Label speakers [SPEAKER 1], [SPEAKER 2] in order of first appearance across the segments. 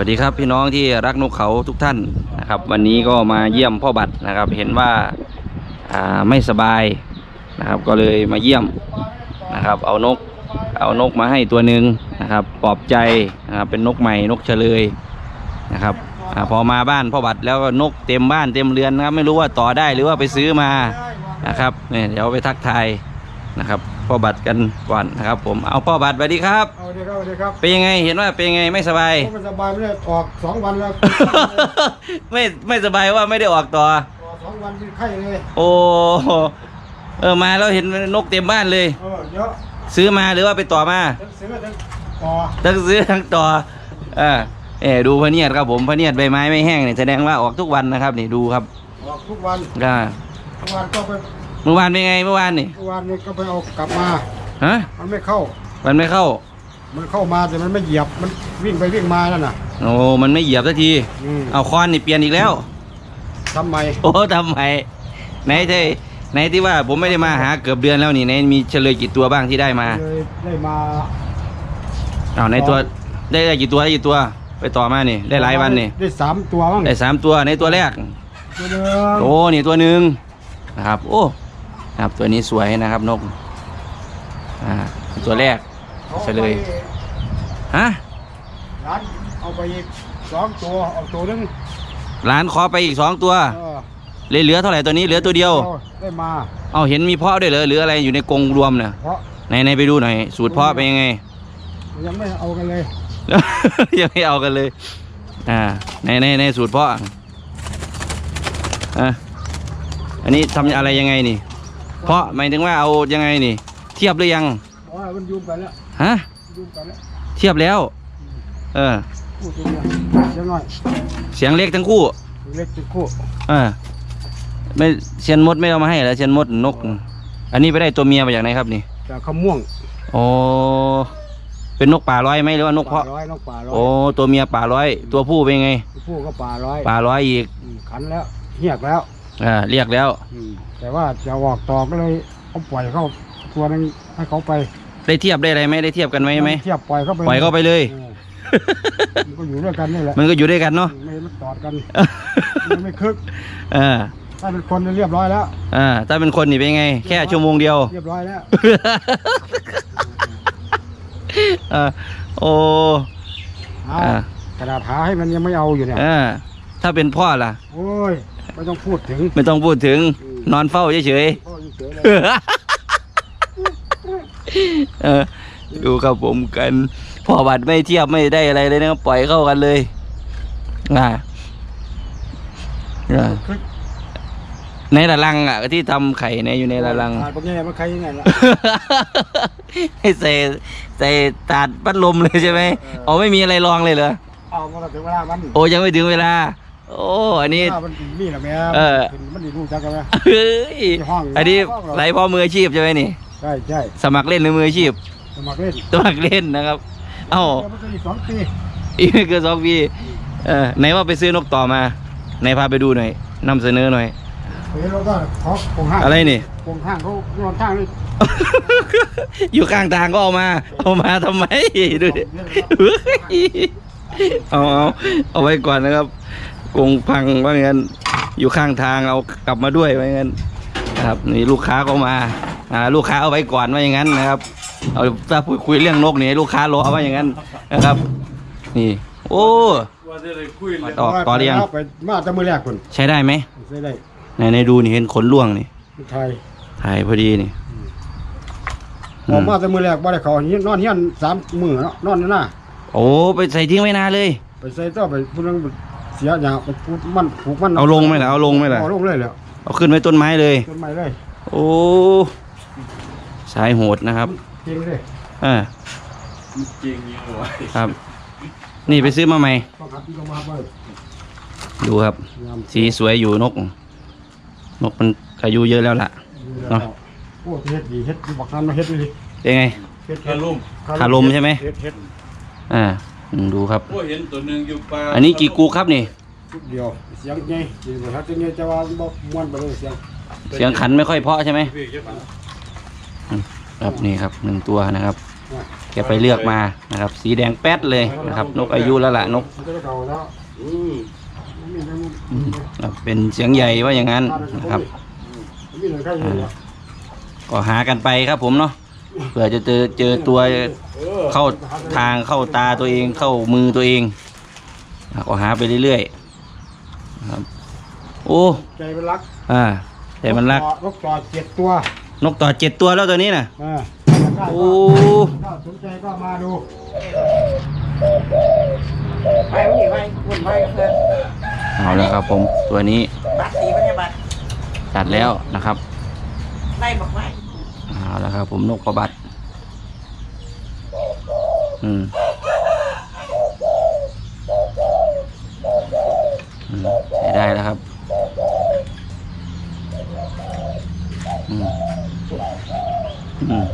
[SPEAKER 1] วัสดีครับพี่น้องที่รักนกเขาทุกท่านนะครับ วันนี้ก็มาเยี่ยมพ่อบัตรนะครับ เห็นว่าาไม่สบายนะครับ ก็เลยมาเยี่ยมนะครับ เอานกเอานกมาให้ตัวหนึ่งนะครับปลอบใจนะครับเป็นนกใหม่นกเฉลยนะครับอพอมาบ้านพ่อบัตรแล้วก็นกเต็มบ้านเต็มเรือนนะครับ ไม่รู้ว่าต่อได้หรือว่าไปซื้อมานะครับเนี่ยเดี๋ยวไปทักทายนะครับ พ่อบัตรกันก่อนนะครับ ผมเอาพ่อบัตรสวัสดีครับ
[SPEAKER 2] เอาเดี๋ยวครับเดี๋ยวครับ
[SPEAKER 1] เป็นยังไงเห็นว่าเป็นยังไงไม่สบาย
[SPEAKER 2] ผมไม่สบายไม่ได้ออกสองวันแล้ว
[SPEAKER 1] ไม่ไม่สบายว่าไม่ได้ออกต่อ
[SPEAKER 2] ออกสองวันเป็นไข้เลย
[SPEAKER 1] โอ้เออมาแล้วเห็นนกเต็มบ้านเลย
[SPEAKER 2] เออเยอะ
[SPEAKER 1] ซื้อมาหรือว่าไปต่อมา
[SPEAKER 2] ทั้งซื้อทั้งต่อ
[SPEAKER 1] ทั้งซื้อทั้งต่อเออเออดูพะเนียดครับผมพะเนียดใบไม้ไม่แห้งเนี่ยแสดงว่าออกทุกวันนะครับนี่ดูครับ
[SPEAKER 2] ออกทุกวัน
[SPEAKER 1] อ่า
[SPEAKER 2] ทุกวันก็ไป
[SPEAKER 1] เมื่อวานเป็นไงเมื่อวานนี่
[SPEAKER 2] ทุกวันนี้ก็ไปเอากลับมา
[SPEAKER 1] ฮะ
[SPEAKER 2] มันไม่เข้า
[SPEAKER 1] มันไม่เข้า
[SPEAKER 2] มันเข้ามาแต่มันไม่เหยียบ มันวิ่งไปวิ่งมานั่นน่ะ
[SPEAKER 1] โอ้มันไม่เหยียบสักที
[SPEAKER 2] อืม
[SPEAKER 1] เอาคอนนี่เปลี่ยนอีกแล้ว
[SPEAKER 2] ทำไม
[SPEAKER 1] โอ้ทำไมไหนที่ไหนที่ว่าผมไม่ได้มาหาเกือบเดือนแล้วนี่ไหนมีเฉลยกี่ตัวบ้างที่ได้มา
[SPEAKER 2] เลยได้มา
[SPEAKER 1] อ้าวในตัวได้ได้กี่ตัวได้กี่ตัว ไปต่อมานี่ได้หลายวันนี่
[SPEAKER 2] ได้สามตัวมั้ง
[SPEAKER 1] ได้สามตัวในตัวแรก
[SPEAKER 2] ตัวเดิม
[SPEAKER 1] โอ้นี่ตัวหนึ่งนะครับ โอ้นะ ครับตัวนี้สวยนะครับนกอ่าตัวแรกเฉลยฮะ
[SPEAKER 2] ร้านเอาไปอีกสองตัวเอาตัวหนึง
[SPEAKER 1] ร้านขอไปอีกสองตัว
[SPEAKER 2] เออ
[SPEAKER 1] เลยเหลือเท่าไหร่ตัวนี้เหลือตัวเดียว
[SPEAKER 2] อาได้มา
[SPEAKER 1] เอาเห็นมีเพาะด้วยเหรอหรืออะไรอยู่ในกรงรวมเนี่ย
[SPEAKER 2] เพราะ
[SPEAKER 1] ไหนไหนไปดูหน่อยสูตรเพาะเป็นยังไง
[SPEAKER 2] ยังไม่เอากันเลย
[SPEAKER 1] ยังไม่เอากันเลย อ่า ในในในสูตรเพาะอะอันนี้ทำอะไรยังไงนี่ เพาะหมายถึงว่าเอายังไงนี่ เทียบหรือยัง
[SPEAKER 2] เพราะว่ามันยุ่งไปแล้ว
[SPEAKER 1] ฮะ
[SPEAKER 2] ยุ่งไปแล้ว
[SPEAKER 1] เทียบแล้ว เออ
[SPEAKER 2] พูดตรงนี้เสียงหน่อย
[SPEAKER 1] เสียงเล็กทั้งคู่
[SPEAKER 2] เล็กติดคู่
[SPEAKER 1] เออไม่เชียนมดไม่เอามาให้เหรอเชียนมดนก อันนี้ไปได้ตัวเมียมาจากไหนครับนี่
[SPEAKER 2] จากขม่วง
[SPEAKER 1] โอ้เป็นนกป่าร้อยไหมหรือว่านกเพาะ
[SPEAKER 2] ป่ร้อยนกป่าร้อย
[SPEAKER 1] โอ้ตัวเมียป่าร้อย ตัวผู้เป็นไง
[SPEAKER 2] ผู้ก็ป่าร้อย
[SPEAKER 1] ป่าร้อยอีก
[SPEAKER 2] อืมขันแล้วเหียกแล้ว
[SPEAKER 1] อ่าเรียกแล้ว
[SPEAKER 2] อืมแต่ว่าจะออกต่อก็เลยเอาปล่อยเข้าตัวนึงให้เขาไป
[SPEAKER 1] ได้เทียบได้อะไรไหมได้เทียบกันไหมไหม
[SPEAKER 2] เทียบปล่อยเข้าไป
[SPEAKER 1] ปล่อยเข้าไปเลย
[SPEAKER 2] ออมันก็อยู่ด้วยกันนี่แหละ
[SPEAKER 1] มันก็อยู่ด้วยกันเนาะ
[SPEAKER 2] ไม่มันตอดกันมันไม่คึก
[SPEAKER 1] เออ
[SPEAKER 2] ถ้าเป็นคนเรียบร้อยแล้ว
[SPEAKER 1] อ่าถ้าเป็นคนนี่เป็นไง แค่ชั่วโมงเดียว
[SPEAKER 2] เรียบร้อยแล้ว
[SPEAKER 1] เออโอ้
[SPEAKER 2] เอา
[SPEAKER 1] อ่า
[SPEAKER 2] ขนาดหาให้มันยังไม่เอาอยู่เนี่ย
[SPEAKER 1] เออถ้าเป็นพ่อล่ะ
[SPEAKER 2] โอ้ย ไม่ต้องพูดถึง
[SPEAKER 1] ไม่ต้องพูดถึง
[SPEAKER 2] อืม
[SPEAKER 1] นอนเฝ้าเฉย
[SPEAKER 2] พ่อยังเฉยเลย
[SPEAKER 1] ๆเออดูครับผมกันพ่อบัตรไม่เทียบไม่ได้อะไรเลยนะครับปล่อยเข้ากันเลยอ่าอ่า
[SPEAKER 2] คึก
[SPEAKER 1] ในละลังอะที่ทำไข่ในอยู่ในละลัง
[SPEAKER 2] ขาดพวกนี้มันใครยังไงล่ะ
[SPEAKER 1] ให้ใส่ใส่ตาดพัดลมเลยใช่ไหม
[SPEAKER 2] เออ
[SPEAKER 1] อ๋อไม่มีอะไรรองเลยเหรอ
[SPEAKER 2] เอามันก็ถึงเวลามัน
[SPEAKER 1] โอ้ยังไม่ถึงเวลา โอ้อันนี้
[SPEAKER 2] เวลามันนี่แหละแม่
[SPEAKER 1] เออ
[SPEAKER 2] มันดีรู้จักกันไหม
[SPEAKER 1] เฮ้ย
[SPEAKER 2] ที่ห้อง
[SPEAKER 1] อันนี้
[SPEAKER 2] ห้องเหรอ
[SPEAKER 1] ไรพ่อมืออาชีพใช่ไหมนี่
[SPEAKER 2] ใช่ใช่
[SPEAKER 1] สมัครเล่นหรือมืออาชีพ
[SPEAKER 2] สมัครเล่น
[SPEAKER 1] สมัครเล่นนะครับ เอ้า
[SPEAKER 2] เดี๋ยวมันก็อีกสองปี
[SPEAKER 1] อีกไม่เกินสองปีเออไหนว่าไปซื้อนกต่อมาไหนพาไปดูหน่อยนำเสนอหน่อย
[SPEAKER 2] เฮ้ยเราก็ขอโครงห้าง
[SPEAKER 1] อะไรนี่
[SPEAKER 2] โครงห้างเขานอนข้างนี่
[SPEAKER 1] อยู่ข้างทางก็เอามา เอามาทำไมดูดิเฮ้ยเอาเอาเอาไว้ก่อนนะครับ กรงพังว่างั้นอยู่ข้างทางเอากลับมาด้วยว่างั้นนะครับนี่ลูกค้าก็มาอ่าลูกค้าเอาไว้ก่อนว่าอย่างนั้นนะครับ เอาถ้าพูดคุยเรื่องนกนี่ให้ลูกค้ารอว่าอย่างนั้นนะครับ นี่ โอ้
[SPEAKER 3] ว่าจะได้คุยเลย
[SPEAKER 1] ออกต่อหรือยัง
[SPEAKER 2] ไปมาแต่มือแรกคน
[SPEAKER 1] ใช้ได้ไหม
[SPEAKER 2] ใช่ได้
[SPEAKER 1] ในในดูนี่เห็นขนล่วงนี่
[SPEAKER 2] ไทย
[SPEAKER 1] ถ่ายพอดีนี่
[SPEAKER 2] ออกมาแต่มือแรกบ่ได้เขาเฮียนนอนเฮียนสามมือเนาะนอนอยู่หน้า
[SPEAKER 1] โอ้ไปใส่ทิ้งไว้นานเลย
[SPEAKER 2] ไปใส่ต่อไปพูดนึง เสียหยาไปพูดมันผูกมัน
[SPEAKER 1] เอาลงไหมล่ะเอาลงไหมล่ะ
[SPEAKER 2] เอาลงเลยแล้ว
[SPEAKER 1] เอาขึ้นไว้ต้นไม้เลย
[SPEAKER 2] ต้นไม้เลย
[SPEAKER 1] โอ้สายโหดนะครับ
[SPEAKER 2] เก่งเลย
[SPEAKER 1] อ่า
[SPEAKER 3] จริงยังไง
[SPEAKER 1] ครับ นี่ไปซื้อมาใหม่
[SPEAKER 2] ต้องหัดที่ลงมาไว้
[SPEAKER 1] ดูครับ
[SPEAKER 2] ยาม
[SPEAKER 1] สีสวยอยู่นก นกมันอายุเยอะแล้วล่ะเนาะ
[SPEAKER 2] โอ้เฮ็ดดีเฮ็ดดีบอกนั้นมาเฮ็ดดี
[SPEAKER 1] เป็นไง
[SPEAKER 2] เฮ็ด
[SPEAKER 3] คารุ่ม
[SPEAKER 1] คาลมใช่ไหม
[SPEAKER 2] เฮ็ดเฮ็ด
[SPEAKER 1] อ่าอืม ดูครับ
[SPEAKER 3] พวกเห็นตัวหนึ่งอยู่ปลา
[SPEAKER 1] อันนี้กี่กูครับนี่
[SPEAKER 2] ทุกเดียวเสียงไงดีกว่าถ้าจะไงจะว่าบ่ม่วนไปเลยเสียง
[SPEAKER 1] เสียงขันไม่ค่อยเพราะใช่ไหม
[SPEAKER 3] พี่เก็บมา
[SPEAKER 1] ครับนี่ครับหนึ่งตัวนะครับ แกไปเลือกมานะครับ สีแดงแป๊ดเลยนะครับ นกอายุแล้วล่ะนก
[SPEAKER 2] มันจะได้เก่าแล้ว
[SPEAKER 3] อืม
[SPEAKER 2] มีทั้ง
[SPEAKER 1] อืมครับเป็นเสียงใหญ่ว่าอย่างนั้นนะครับ
[SPEAKER 2] มีหนังไข่อยู่เนี่ย
[SPEAKER 1] ก็หากันไปครับผมเนาะเผื่อจะเจอเจอตัว เข้าทางเข้าตาตัวเองเข้ามือตัวเองอะก็หาไปเรื่อยๆครับโอ้
[SPEAKER 2] ใจเป็นรัก
[SPEAKER 1] อ่าแต่มันรัก
[SPEAKER 2] นกต่อเจ็ดตัวน
[SPEAKER 1] กต่อเจ็ดตัวแล้วตัวนี้น่ะ
[SPEAKER 2] เออ
[SPEAKER 1] โอ้
[SPEAKER 2] ถ้าสนใจก็มาดู
[SPEAKER 4] ไปวันนี้ไปวุ่นไปกับเพื่อน
[SPEAKER 1] เอาแล้วครับผมตัวนี้
[SPEAKER 4] บัตรสีพันธบัตร
[SPEAKER 1] จัดแล้วนะครับ
[SPEAKER 4] ไล่บอกไว้
[SPEAKER 1] เอาแล้วครับผมนกประบัด อืมอืมใช้ได้แล้วครับอืมอืม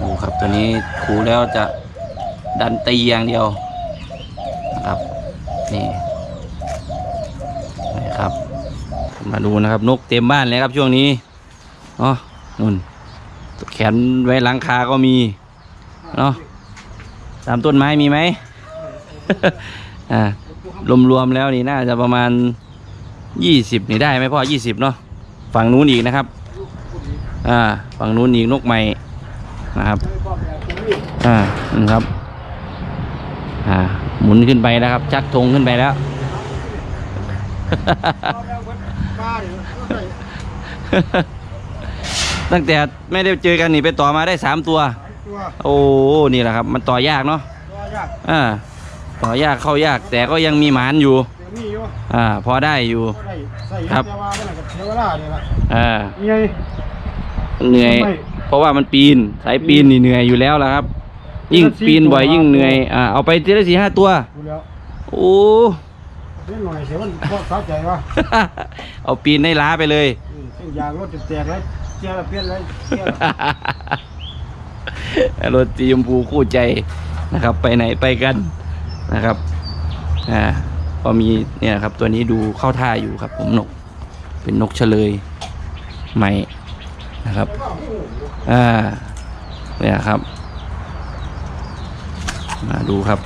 [SPEAKER 1] ดูครับตัวนี้ครูแล้วจะดันตีอย่างเดียวนะครับ นี่นี่ครับ มาดูนะครับนกเต็มบ้านเลยครับช่วงนี้เนาะนุ่น แขนไว้หลังคาก็มี เนาะตามต้นไม้มีไหมอ่ารวมๆแล้วนี่น่าจะประมาณยี่สิบนี่ได้ไหมพ่อยี่สิบเนาะฝั่งนู้นอีกนะครับ อ่า ฝั่งนู้นอีกนกใหม่นะครับ อ่านี่ครับ อ่า หมุนขึ้นไปแล้วครับ ชักธงขึ้นไปแล้ว
[SPEAKER 2] ป้าเนี่ย
[SPEAKER 1] ตั้งแต่ไม่ได้เจอกันนี่ไปต่อมาได้สามตัว
[SPEAKER 2] ตัว
[SPEAKER 1] โอ้นี่แหละครับ มันต่อยากเนาะ
[SPEAKER 2] ตัวยาก
[SPEAKER 1] อ่าต่อยากเข้ายาก แต่ก็ยังมีหมานอยู่
[SPEAKER 2] เดี๋ยวนี้อยู่
[SPEAKER 1] อ่า พอได้อยู่
[SPEAKER 2] ก็ได้ใส่
[SPEAKER 1] ครับ
[SPEAKER 2] แต่ว่าเมื่อไหร่กับเทวดาเนี่ยละ
[SPEAKER 1] อ่า
[SPEAKER 2] นี่ไง
[SPEAKER 1] เหนื่อย
[SPEAKER 2] ทำไม
[SPEAKER 1] เพราะว่ามันปีนสายปีนนี่เหนื่อยอยู่แล้วละครับ ยิ่งปีนบ่อยยิ่งเหนื่อยอ่าเอาไปทีละสี่ห้าตัว
[SPEAKER 2] ดูแล้ว
[SPEAKER 1] โอ้
[SPEAKER 2] เล่นหน่อยเสียมันพอสาใจวะ
[SPEAKER 1] เอาปีนให้ล้าไปเลย
[SPEAKER 2] อืมเส้นยางรถจะแตกเลยเจียร์ละเปลี่ยนเลยเจีย ร์ละ
[SPEAKER 1] รถสีชมพูคู่ใจนะครับ ไปไหนไปกันนะครับอ่าก็มีเนี่ยครับ ตัวนี้ดูเข้าท่าอยู่ครับ ผมนก เป็นนกเฉลยใหม่นะครับอ่าเนี่ยครับ มาดูครับ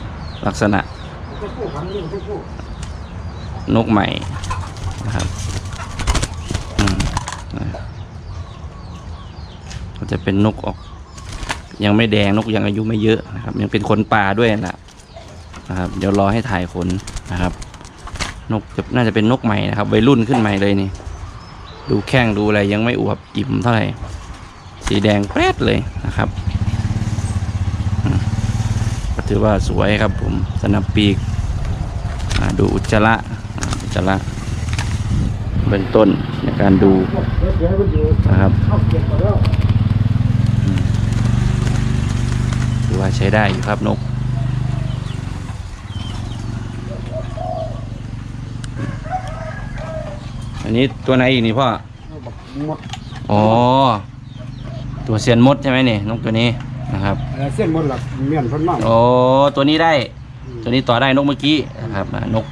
[SPEAKER 1] ลักษณะ
[SPEAKER 2] น
[SPEAKER 1] กใหม่นะครับอืมนะก็จะเป็นนกออก ยังไม่แดงนกยังอายุไม่เยอะนะครับ ยังเป็นคนป่าด้วยนะนะครับ เดี๋ยวรอให้ถ่ายขนนะครับ นกจะน่าจะเป็นนกใหม่นะครับวัยรุ่นขึ้นใหม่เลยนี่ ดูแข้งดูอะไรยังไม่อวบอิ่มเท่าไหร่สีแดงแป๊ดเลยนะครับก็ถือว่าสวยครับผมสนับปีกดูอุจจาระอุจจาระเบื้องต้นในการดูนะครับ
[SPEAKER 2] เข้าเก็บก่อนแล้ ว
[SPEAKER 1] ถือว่าใช้ได้อยู่ครับนก อันนี้ตัวไหนอีกนี่พ่อ
[SPEAKER 2] หมด
[SPEAKER 1] อ๋อ ตัวเซียนมดใช่ไหมนี่นกตัวนี้นะครับ
[SPEAKER 2] เอ่อเส้นหมดหลักเมียนเพ้นมาก
[SPEAKER 1] โอ้ตัวนี้ได้ ตัวนี้ต่อได้นกเมื่อกี้นะครับอ่านก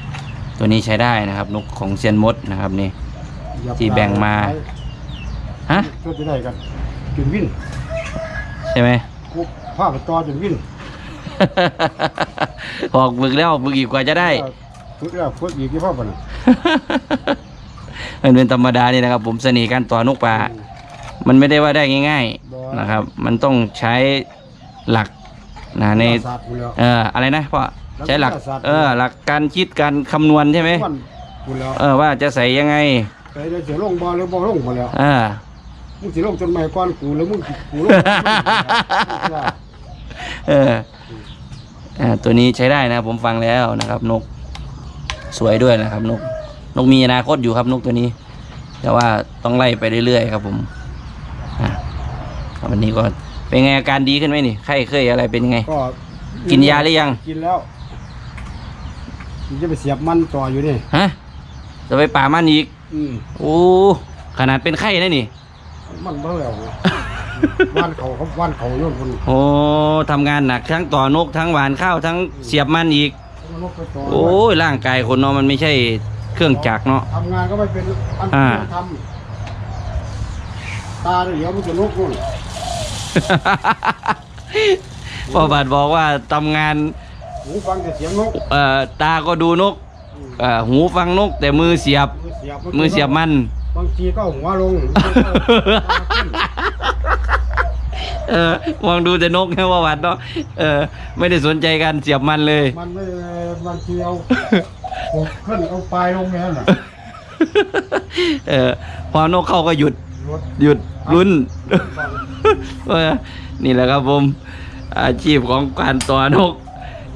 [SPEAKER 1] ตัวนี้ใช้ได้นะครับ นกของเซียนมดนะครับนี่ที่แบ่งมาฮะ
[SPEAKER 2] ก็จะได้กันจุดวิน
[SPEAKER 1] ใช่ไหม
[SPEAKER 2] กูผ้าไปต่อจุดวิน
[SPEAKER 1] ออกบึกแล้วบึกอีกกว่าจะได้
[SPEAKER 2] ฝึกแล้วฝึกอีกที่พ่อปะน่ะ
[SPEAKER 1] มันเป็นธรรมดานี่นะครับ ผมเสน่ห์การต่อนกป่ามันไม่ได้ว่าได้ง่าย
[SPEAKER 2] บ่
[SPEAKER 1] ๆนะครับ มันต้องใช้หลักนะใน
[SPEAKER 2] ศาสตร์กูแล้ว
[SPEAKER 1] เอออะไรนะพ่อใช้หลัก
[SPEAKER 2] วิทยาศาสตร์
[SPEAKER 1] เออ หลักการคิดการคำนวณใช่ไหม
[SPEAKER 2] วันกูแล้ว
[SPEAKER 1] เออว่าจะใส่ยังไง
[SPEAKER 2] ไปได้เสียลงบ่หรือบ่ลงมาแล้ว
[SPEAKER 1] เออ
[SPEAKER 2] มึงสิลงจนไม่ก่อนกูแล้วมึงสิกูลง
[SPEAKER 1] เอออ่าตัวนี้ใช้ได้นะครับผมฟังแล้วนะครับ นก สวยด้วยนะครับ นก นกมีอนาคตอยู่ครับนกตัวนี้ แต่ว่าต้องไล่ไปเรื่อยๆครับผมอะวันนี้ก็เป็นไงอาการดีขึ้นไหมนี่ไข้เคยอะไรเป็นไง
[SPEAKER 2] ก็
[SPEAKER 1] กินยาหรือยัง
[SPEAKER 2] กินแล้วมึงจะไปเสียบมันต่ออยู่นี่
[SPEAKER 1] ฮะจะไปป่ามันอีก
[SPEAKER 2] อืม
[SPEAKER 1] โอ้ ขนาดเป็นไข้นะนี่
[SPEAKER 2] มันเบิ่แล้วนะวันเขาเขาวันเขาโยนคน
[SPEAKER 1] โอ้ทำงานหนักทั้งต่อนกทั้งหวานข้าวทั้งเสียบมันอีก
[SPEAKER 2] นกไปต่อ
[SPEAKER 1] โอ้ยร่างกายคนเนาะมันไม่ใช่เครื่องจักรเนาะ
[SPEAKER 2] ทำงานก็ไม่เป็นอัน
[SPEAKER 1] อ่า
[SPEAKER 2] ที่ทำตาเดี๋ยวมันจะนกนู่น
[SPEAKER 1] พ่อบัตรบอกว่าทำงาน
[SPEAKER 2] หูฟังแต่เสียงนก
[SPEAKER 1] เอ่อตาก็ดูนกเอ่อหูฟังนกแต่มือเสียบ
[SPEAKER 2] มือเสียบ
[SPEAKER 1] มือเสียบมัน
[SPEAKER 2] บางทีก็เอาหัวลง
[SPEAKER 1] เออมองดูแต่นกแค่ว่าวัดเนาะเออ ไม่ได้สนใจการเสียบมันเลย
[SPEAKER 2] มันไม่บางทีเอาหกขึ้นเอาปลายลงแม่น่ะ
[SPEAKER 1] เออพอนกเข้าก็หยุด
[SPEAKER 2] รถ
[SPEAKER 1] หยุดลุ้น
[SPEAKER 2] ฟัง
[SPEAKER 1] เออนี่แหละครับผม อาชีพของการต่อนก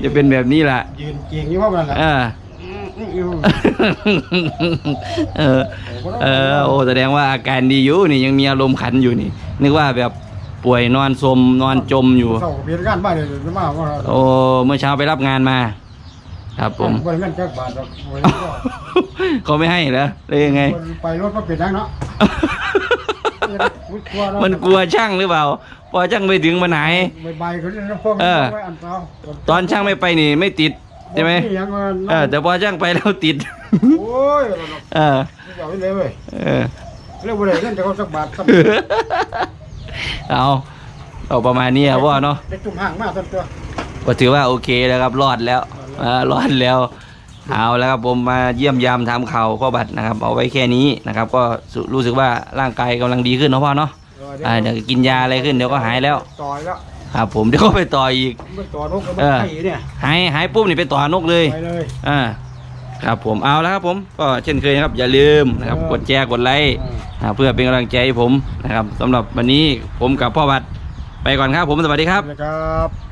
[SPEAKER 1] จะเป็นแบบนี้แหละ
[SPEAKER 2] ยืนเก่งอยู่ว่ามันแหละ
[SPEAKER 1] เออเออ เออ โอ้ แสดงว่าอาการดีอยู่นี่ยังมีอารมณ์ขันอยู่นี่ นึกว่าแบบป่วยนอนสมนอนจมอยู่
[SPEAKER 2] เข้าเปลี่ยนงานบ้านเลยจะมาว่า
[SPEAKER 1] โอ้ เมื่อเช้าไปรับงานมา ครับผม
[SPEAKER 2] บริเวณแจ็คบาทดอกบริเวณก็
[SPEAKER 1] เขาไม่ให้เหรอเลยยังไง
[SPEAKER 2] ไปรถมาเปลี่ยนยังเนาะ
[SPEAKER 1] มันกลัวช่างหรือเปล่า พอช่างไปถึงมันหาย
[SPEAKER 2] ใบๆเขาเรียกนะพวก
[SPEAKER 1] เออ
[SPEAKER 2] ไว้อันเปล่า
[SPEAKER 1] ตอนช่างไม่ไปนี่ไม่ติด ใช่ไหม
[SPEAKER 2] บอกนี่ยังว่า
[SPEAKER 1] เออแต่พอช่างไปแล้วติด
[SPEAKER 2] โอ้ย
[SPEAKER 1] เออ
[SPEAKER 2] ไม่เอาไปเลยเว้ย
[SPEAKER 1] เออ
[SPEAKER 2] เรียกว่าอะไรเล่นแต่เขาสักบาทสัก
[SPEAKER 1] เอาเอาประมาณนี้ครับพ่อเนาะ
[SPEAKER 2] เด็กจุ่มห่างมากต้นตัว
[SPEAKER 1] ก็ถือว่าโอเคแล้วครับรอดแล้วอ่ารอดแล้วเอาแล้วครับผมมาเยี่ยมยามทำข่าวพ่อบัตรนะครับเอาไว้แค่นี้นะครับ ก็สุรู้สึกว่าร่างกายกำลังดีขึ้นเนาะพ่อเนาะอ่าเดี๋ยวกินยาอะไรขึ้นเดี๋ยวก็หายแล้ว
[SPEAKER 2] ต่อยแล้ว
[SPEAKER 1] ครับผมเดี๋ยวก็ไปต่ออีก
[SPEAKER 2] ไม่ต่อนกก็
[SPEAKER 1] เอ
[SPEAKER 2] ไม่
[SPEAKER 1] อ
[SPEAKER 2] ไข่เนี่ย
[SPEAKER 1] หายหายปุ๊บนี่ไปต่อนกเลย
[SPEAKER 2] ไปเลย
[SPEAKER 1] อ่าครับผมเอาแล้วครับผมก็เช่นเคยนะครับอย่าลืมนะครับ
[SPEAKER 2] เออ
[SPEAKER 1] กดแชร์กดไลค์อ่าเพื่อเป็นกำลังใจให้ผมนะครับสำหรับวันนี้ผมกับพ่อบัตรไปก่อนครับผมสวัสดีครับ
[SPEAKER 2] นะครับ